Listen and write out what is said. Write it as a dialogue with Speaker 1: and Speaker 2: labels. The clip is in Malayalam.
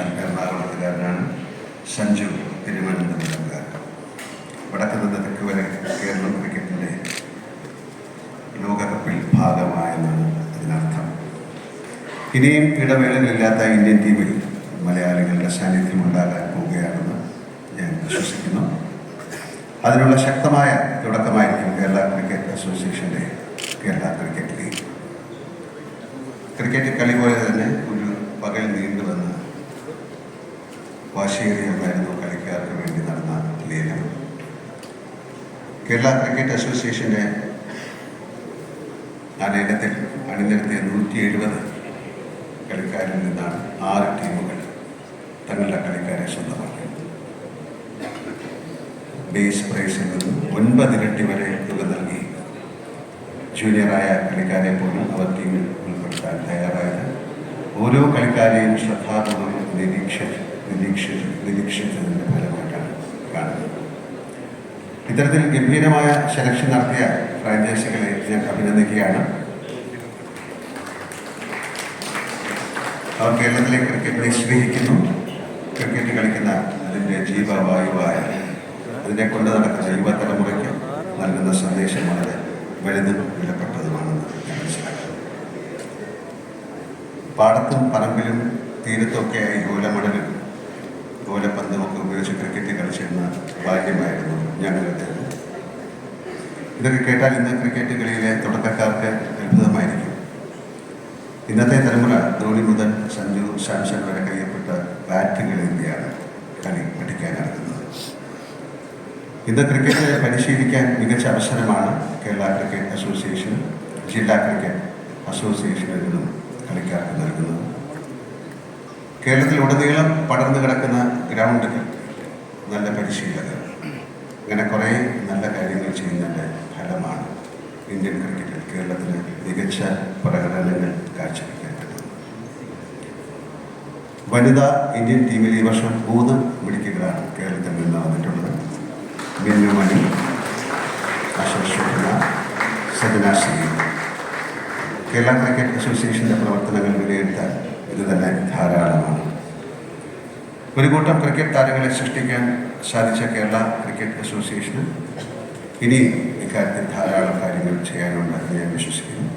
Speaker 1: ശ്രീശാന്ത് എറണാകുളത്തുകാരനാണ് സഞ്ജു തിരുവനന്തപുരംകാരൻ. വടക്കു നിന്ന് തെക്ക് വരെ കേരളം ക്രിക്കറ്റിന്റെ ലോകകപ്പിൽ ഭാഗമായെന്നാണ് അതിനർത്ഥം. ഇനിയും ഇടവേളകളില്ലാത്ത ഇന്ത്യൻ ടീമിൽ മലയാളികളുടെ സാന്നിധ്യം ഉണ്ടാകാൻ പോവുകയാണെന്ന് ഞാൻ വിശ്വസിക്കുന്നു. അതിനുള്ള ശക്തമായ തുടക്കമായിരിക്കും കേരള ക്രിക്കറ്റ് അസോസിയേഷന്റെ കേരള ക്രിക്കറ്റ് ലീഗ്. ക്രിക്കറ്റ് കളി പോലെ തന്നെ ഒരു പകൽ നീണ്ടു വന്ന വാശിയേറിയതായിരുന്നു കളിക്കാർക്ക് വേണ്ടി നടന്ന ലേലം. കേരള ക്രിക്കറ്റ് അസോസിയേഷന്റെ ആ ലേലത്തിൽ അണിനിരത്തിയ നൂറ്റി എഴുപത് കളിക്കാരിൽ നിന്നാണ് ആറ് ടീമുകൾ തങ്ങളുടെ കളിക്കാരെ സ്വന്തമാക്കിയത്. ബേസ് പ്രൈസിൽ നിന്നും ഒൻപത് ഇരട്ടി വരെ തുക നൽകി ജൂനിയറായ കളിക്കാരെ പോലും അവർ ടീമിൽ ഉൾപ്പെടുത്താൻ തയ്യാറായത്. ഓരോ കളിക്കാരെയും ശ്രദ്ധാപൂർവം നിരീക്ഷിച്ച് നിരീക്ഷിച്ച് നിരീക്ഷിച്ചതിന്റെ ഫലമായിട്ടാണ് കാണുന്നത്. ഇത്തരത്തിൽ ഗംഭീരമായ സെലക്ഷൻ നടത്തിയ ഫ്രാഞ്ചൈസികളെ ഞാൻ അഭിനന്ദിക്കുകയാണ്. അവർ കേരളത്തിലെ ക്രിക്കറ്റിനെ സ്നേഹിക്കുന്നു. ക്രിക്കറ്റ് കളിക്കുന്ന അതിന്റെ ജീവവായുവായ അതിനെ കൊണ്ട് നടക്കുന്ന യുവതലമുറയ്ക്ക് നൽകുന്ന സന്ദേശം വളരെ വലുതും വിലപ്പെട്ടതുമാണെന്ന് ഞാൻ മനസ്സിലാക്കുന്നു. പാടത്തും പറമ്പിലും തീരത്തൊക്കെയായി ഓലമടലും ഓലപ്പന്തും ഒക്കെ ഉപയോഗിച്ച് ക്രിക്കറ്റ് കളിച്ചിരുന്ന ഭാഗ്യമായിരുന്നു ഞങ്ങളുടെ ഇതൊക്കെ കേട്ടാൽ ഇന്ന് ക്രിക്കറ്റ് കളിയിലെ തുടക്കക്കാർക്ക് അത്ഭുതമായിരിക്കും. ഇന്നത്തെ തലമുറ ധോണി മുതൽ സഞ്ജു സാംസൺ വരെ കഴിയപ്പെട്ട ബാറ്റുകളിലൂടെയാണ് കളി പഠിക്കാൻ നടക്കുന്നത് ഇന്ന് ക്രിക്കറ്റ് പരിശീലിക്കാൻ മികച്ച അവസരമാണ് കേരള ക്രിക്കറ്റ് അസോസിയേഷൻ ജില്ലാ ക്രിക്കറ്റ് അസോസിയേഷനിൽ നിന്നും കളിക്കാർക്ക് നൽകുന്നത്. കേരളത്തിലുടനീളം പടർന്നു കിടക്കുന്ന ഗ്രൗണ്ടുകൾ നല്ല പരിശീലകർ. ഇങ്ങനെ കുറേ നല്ല കാര്യങ്ങൾ ചെയ്യുന്നതിന്റെ ഫലമാണ് ഇന്ത്യൻ ക്രിക്കറ്റിൽ കേരളത്തിന് മികച്ച പ്രകടനങ്ങൾ കാഴ്ചവെക്കാൻ പറ്റുന്നത് വനിതാ ഇന്ത്യൻ ടീമിൽ ഈ വർഷം മൂന്ന് മിടുക്കുകളാണ് കേരളത്തിൽ നിന്ന് വന്നിട്ടുള്ളത്. മിന്നുമണി അശോക് ശുക്ല സജനാശ്രീ കേരള ക്രിക്കറ്റ് അസോസിയേഷന്റെ പ്രവർത്തനങ്ങൾ വിലയിരുത്താൻ ഇത് തന്നെ ധാരാളമാണ്. ഒരു കൂട്ടം ക്രിക്കറ്റ് താരങ്ങളെ സൃഷ്ടിക്കാൻ സാധിച്ച കേരള ക്രിക്കറ്റ് അസോസിയേഷന് ഇനി ഇക്കാര്യത്തിൽ ധാരാളം കാര്യങ്ങൾ ചെയ്യാനുണ്ടെന്ന് ഞാൻ വിശ്വസിക്കുന്നു.